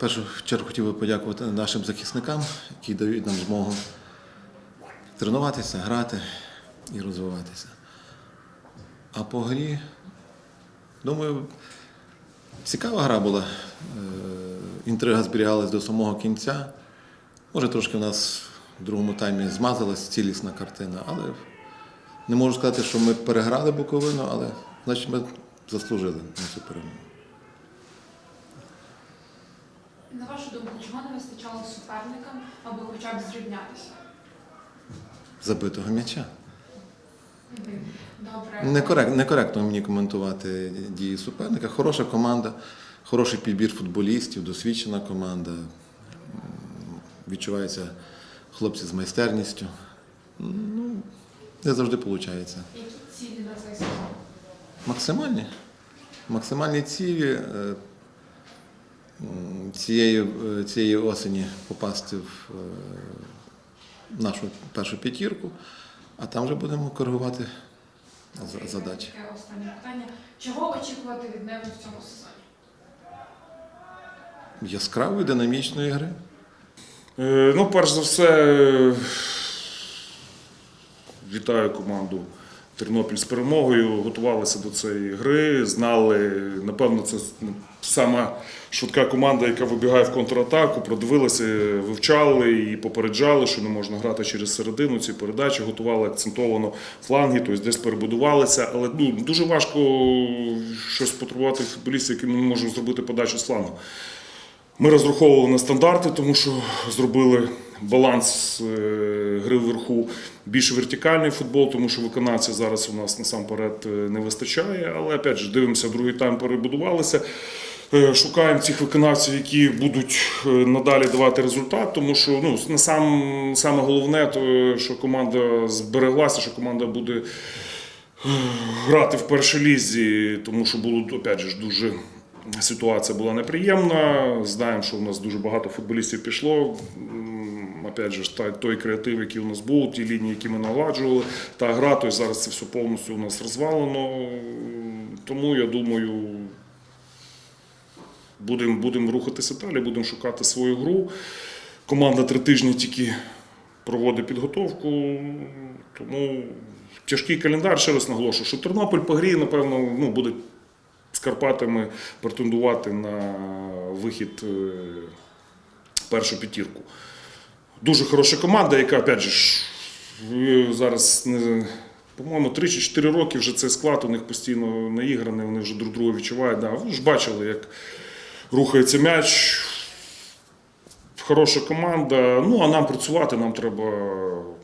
першу чергу хотів би подякувати нашим захисникам, які дають нам змогу тренуватися, грати і розвиватися. А по грі, думаю, цікава гра була. Е, Інтрига зберігалась до самого кінця. Може, трошки в нас в другому таймі змазалась цілісна картина, але не можу сказати, що ми переграли Буковину, але значить ми заслужили на цю перемогу. На вашу думку, чого не вистачало суперникам, аби хоча б зрівнятися? Забитого м'яча. Добре. Некорект, некоректно мені коментувати дії суперника. Хороша команда, хороший підбір футболістів, досвідчена команда. Відчуваються хлопці з майстерністю. Ну, не завжди виходить. Які цілі на цей сезон? Максимальні. Максимальні цілі е, цієї, е, цієї осені попасти в е, нашу першу п'ятірку, а там вже будемо коригувати задачі. Таке останнє питання. Чого очікувати від неї в цьому сезоні? Яскравої динамічної гри. Е, Ну, перш за все, вітаю команду Тернопіль з перемогою. Готувалися до цієї гри, знали, напевно, це сама швидка команда, яка вибігає в контратаку. Продивилися, вивчали і попереджали, що не можна грати через середину. Ці передачі готували акцентовано фланги, тобто десь перебудувалися. Але ну, дуже важко щось потребувати футболістів, яким ми можемо зробити подачу з флангу. Ми розраховували на стандарти, тому що зробили баланс е, гри вверху більш вертикальний футбол, тому що виконавців зараз у нас насамперед е, не вистачає. Але опять же, дивимося, другий тайм перебудувалися. Е, Шукаємо цих виконавців, які будуть е, надалі давати результат, тому що ну, на сам, саме головне, то, що команда збереглася, що команда буде грати в першій лізі, тому що було опять же, дуже ситуація була неприємна. Знаємо, що у нас дуже багато футболістів пішло. Опять же, той креатив, який у нас був, ті лінії, які ми наладжували, та гра, то зараз це все повністю у нас розвалено. Тому я думаю, будемо будем рухатися далі, будемо шукати свою гру. Команда три тижні тільки проводить підготовку, тому тяжкий календар, ще раз наголошую, що Тернопіль по грі, напевно, ну, буде з Карпатами претендувати на вихід е, першу п'ятірку. Дуже хороша команда, яка, опять же, е, зараз. По-моєму, 3 чи 4 роки вже цей склад у них постійно наіграний, вони вже друг друга відчувають. Да, ви ж бачили, як рухається м'яч. Хороша команда. Ну, а нам працювати, нам треба,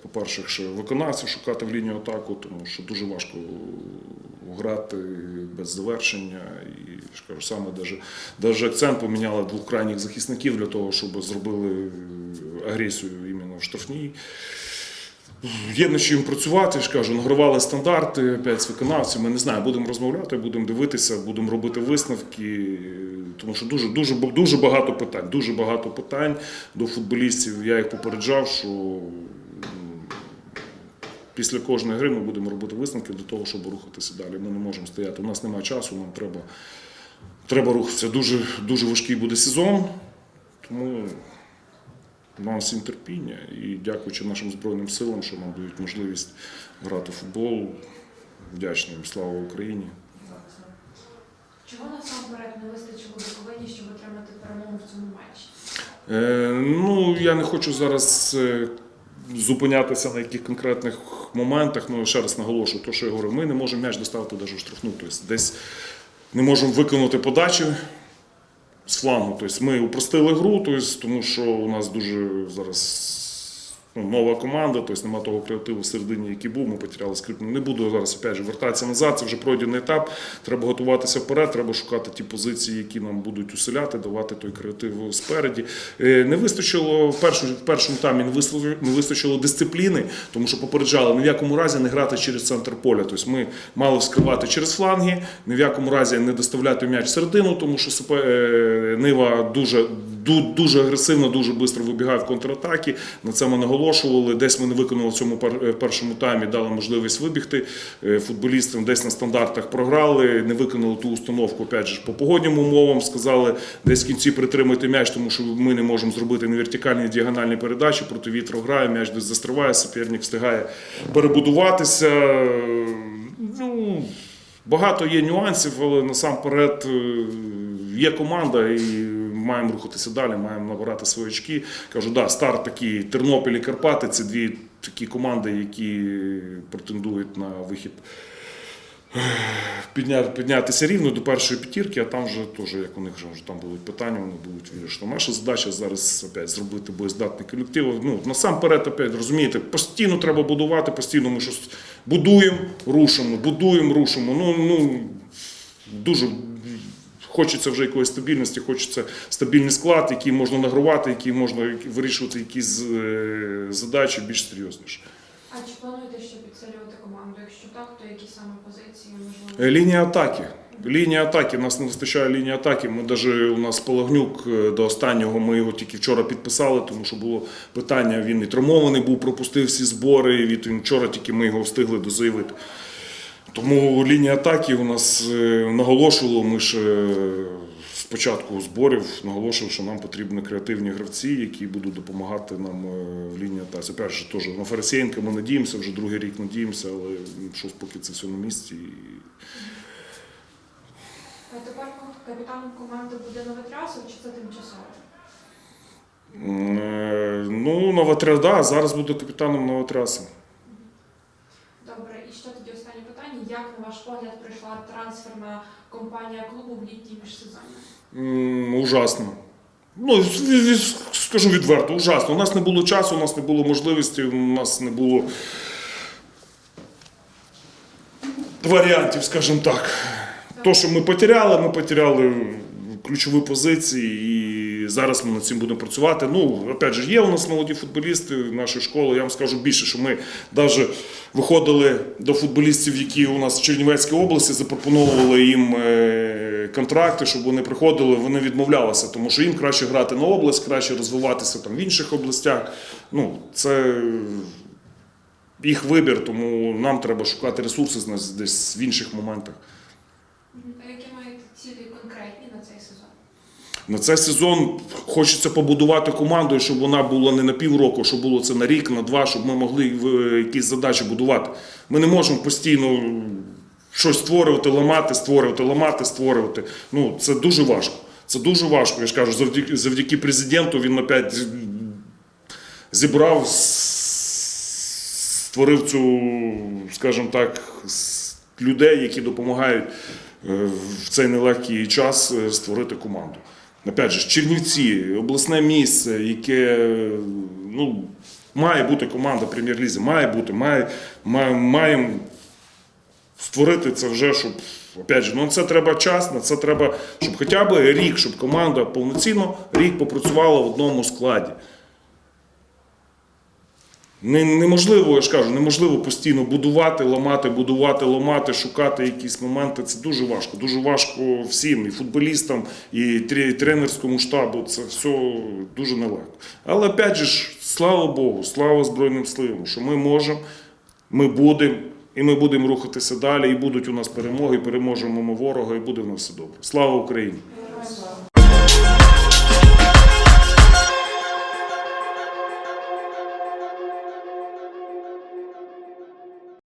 по-перше, виконавців шукати в лінію атаку, тому що дуже важко грати без завершення. І ж кажу, саме даже, даже акцент поміняли двох крайніх захисників для того, щоб зробили агресію іменно в штрафній. Є над чим працювати, ж кажу, награвали стандарти опять з виконавцями. Не знаю, будемо розмовляти, будемо дивитися, будемо робити висновки. Тому що дуже, дуже, дуже багато питань. Дуже багато питань до футболістів. Я їх попереджав, що після кожної гри ми будемо робити висновки для того, щоб рухатися далі. Ми не можемо стояти. У нас немає часу, нам треба, треба рухатися. Дуже, дуже важкий буде сезон. Тому нам всім терпіння і дякуючи нашим Збройним силам, що нам дають можливість грати в футбол. Вдячний їм. Слава Україні! Чого насамперед не вистачило Буковині, щоб отримати перемогу в цьому матчі? Е, ну, я не хочу зараз е, зупинятися на яких конкретних моментах. Ну, ще раз наголошую, то, що я говорю, ми не можемо м'яч доставити навіть штрафну. Тобто десь не можемо виконати подачі з флангу. Тобто ми упростили гру, тобто, тому що у нас дуже зараз ну, нова команда, тобто немає того креативу всередині, який був, ми потеряли скрипт. Не буду зараз опять же, вертатися назад, це вже пройдений етап. Треба готуватися вперед, треба шукати ті позиції, які нам будуть усиляти, давати той креатив спереді. Е, Не вистачило в першому, в першому таймі не вистачило, дисципліни, тому що попереджали ні в якому разі не грати через центр поля. Тобто ми мали вскривати через фланги, ні в якому разі не доставляти м'яч в середину, тому що е, Нива дуже ду- дуже агресивно, дуже швидко вибігає в контратаки. На це ми наголошували. Десь ми не виконали в цьому е, першому таймі, дали можливість вибігти е, футболістам. Десь на стандартах програли, не виконали ту установку. Опять же, по погоднім умовам сказали, десь в кінці притримати м'яч, тому що ми не можемо зробити ні вертикальні, ні діагональні передачі. Проти вітру грає, м'яч десь застриває, суперник встигає перебудуватися. Ну, Багато є нюансів, але насамперед е, є команда і маємо рухатися далі, маємо набирати свої очки. Кажу, да, старт такий Тернопіль і Карпати це дві такі команди, які претендують на вихід піднятися рівно до першої п'ятірки, а там вже теж, як у них вже там будуть питання, вони будуть вирішити. Наша задача зараз опять зробити боєздатний колектив. Ну, насамперед, опять, розумієте, постійно треба будувати, постійно ми щось будуємо, рушимо, будуємо, рушимо. Ну, ну, дуже хочеться вже якоїсь стабільності, хочеться стабільний склад, який можна нагрувати, який можна вирішувати якісь е, задачі більш серйозніше. А чи плануєте ще підсилювати команду? Якщо так, то які саме позиції можливо? Е, Лінія атаки. Лінія атаки, нас не вистачає лінії атаки. Ми навіть у нас Палагнюк е, до останнього, ми його тільки вчора підписали, тому що було питання, він і травмований був, пропустив всі збори. Від вчора тільки ми його встигли дозаявити. Тому лінія атаки у нас е, наголошувало, ми ж е, з початку зборів наголошували, що нам потрібні креативні гравці, які будуть допомагати нам е, в лінії атаки. Опять же, теж на Фарисієнка ми надіємося, вже другий рік надіємося, але ну, щось поки це все на місці. А тепер капітаном команди буде Новотрясов чи це тимчасово? Ну, Новотряс, да, зараз буду капітаном Новотряса. Добре, і ще тоді останнє питання. Як на ваш погляд пройшла трансферна компанія клубу в літній міжсезоння? М, Ужасно. Ну, скажу відверто, ужасно. У нас не було часу, у нас не було можливості, у нас не було варіантів, скажімо так. То, що ми потеряли, ми потеряли ключові позиції, і зараз ми над цим будемо працювати. Ну, опять же, є у нас молоді футболісти нашої школи. Я вам скажу більше, що ми навіть виходили до футболістів, які у нас в Чернівецькій області, запропонували їм е, контракти, щоб вони приходили. Вони відмовлялися, тому що їм краще грати на область, краще розвиватися там в інших областях. Ну, це їх вибір, тому нам треба шукати ресурси десь в інших моментах. А які маєте цілі конкретні на цей сезон? На цей сезон хочеться побудувати команду, щоб вона була не на півроку, щоб було це на рік, на два, щоб ми могли е, якісь задачі будувати. Ми не можемо постійно щось створювати, ламати, створювати, ламати, створювати. Ну, це дуже важко. Це дуже важко. Я ж кажу, завдяки, завдяки президенту він опять зібрав, створив цю, скажімо так, людей, які допомагають е, в цей нелегкий час е, створити команду. Опять же, Чернівці, обласне місце, яке ну, має бути команда прем'єр-лізі, має бути, має, має, маємо створити це вже, щоб. Опять же, ну це треба час, на це треба, щоб хоча б рік, щоб команда повноцінно рік попрацювала в одному складі. Не, неможливо, я ж кажу, неможливо постійно будувати, ламати, будувати, ламати, шукати якісь моменти. Це дуже важко. Дуже важко всім, і футболістам, і тренерському штабу. Це все дуже нелегко. Але опять же, ж, слава Богу, слава Збройним силам, що ми можемо, ми будемо, і ми будемо рухатися далі, і будуть у нас перемоги, переможемо ми ворога, і буде в нас все добре. Слава Україні!